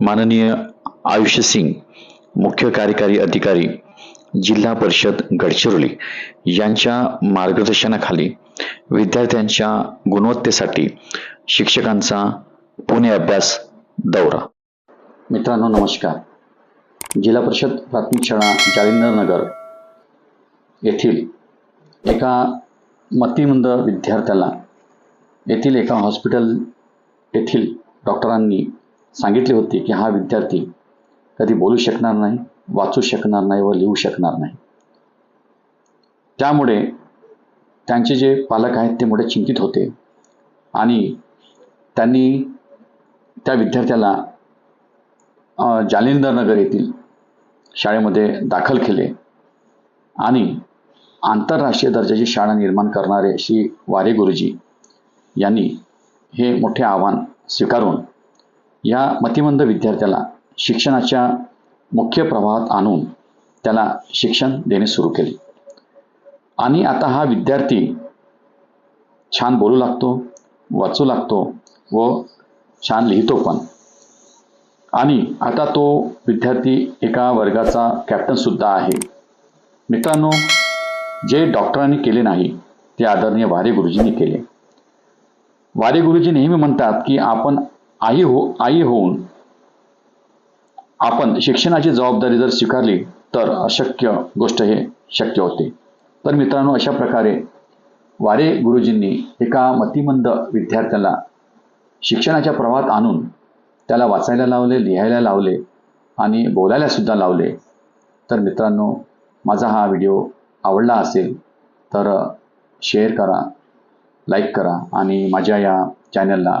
माननीय आयुष्य सिंग मुख्य कार्यकारी अधिकारी जिल्हा परिषद गडचिरोली यांच्या मार्गदर्शनाखाली विद्यार्थ्यांच्या गुणवत्तेसाठी शिक्षकांचा पुणे अभ्यास दौरा. मित्रांनो नमस्कार. जिल्हा परिषद प्राथमिक शाळा जालिंदर नगर येथील एका मतिमंद विद्यार्थ्याला येथील एका हॉस्पिटल येथील डॉक्टरांनी सांगितले होते की हा विद्यार्थी कधी बोलू शकणार नाही वाचू शकणार नाही व लिहू शकणार नाही. त्यामुळे त्यांचे जे पालक आहेत ते मोठे चिंतित होते आणि त्यांनी त्या विद्यार्थ्याला जालिंदरनगर जालिंदर नगर येथील शाळेमध्ये दाखल केले आणि आंतरराष्ट्रीय दर्जाची शाळा निर्माण करणारे श्री वारे गुरुजी यांनी हे मोठे आव्हान स्वीकारून या मतिमंद विद्यार्थ्याला शिक्षणाच्या मुख्य प्रवाहात आणून त्याला शिक्षण देणे सुरू केले. आणि आता हा विद्यार्थी छान बोलू लागतो वाचू लागतो व छान लिहितो पण. आणि आता तो विद्यार्थी एका वर्गाचा कॅप्टन सुद्धा आहे. मित्रांनो जे डॉक्टरांनी केले नाही ते आदरणीय वारे गुरुजींनी केले. वारे गुरुजी नेहमी म्हणतात की आपण आई हो आई होऊन आपण शिक्षणाची जबाबदारी जर स्वीकारली तर अशक्य गोष्ट हे शक्य होते. तर मित्रांनो अशा प्रकारे वारे गुरुजींनी एका मतिमंद विद्यार्थ्याला शिक्षणाच्या प्रवाहात आणून त्याला वाचायला लावले लिहायला लावले आणि बोलायला सुद्धा लावले. तर मित्रांनो माझा हा व्हिडिओ आवडला असेल तर शेअर करा लाईक करा आणि माझ्या या चॅनलला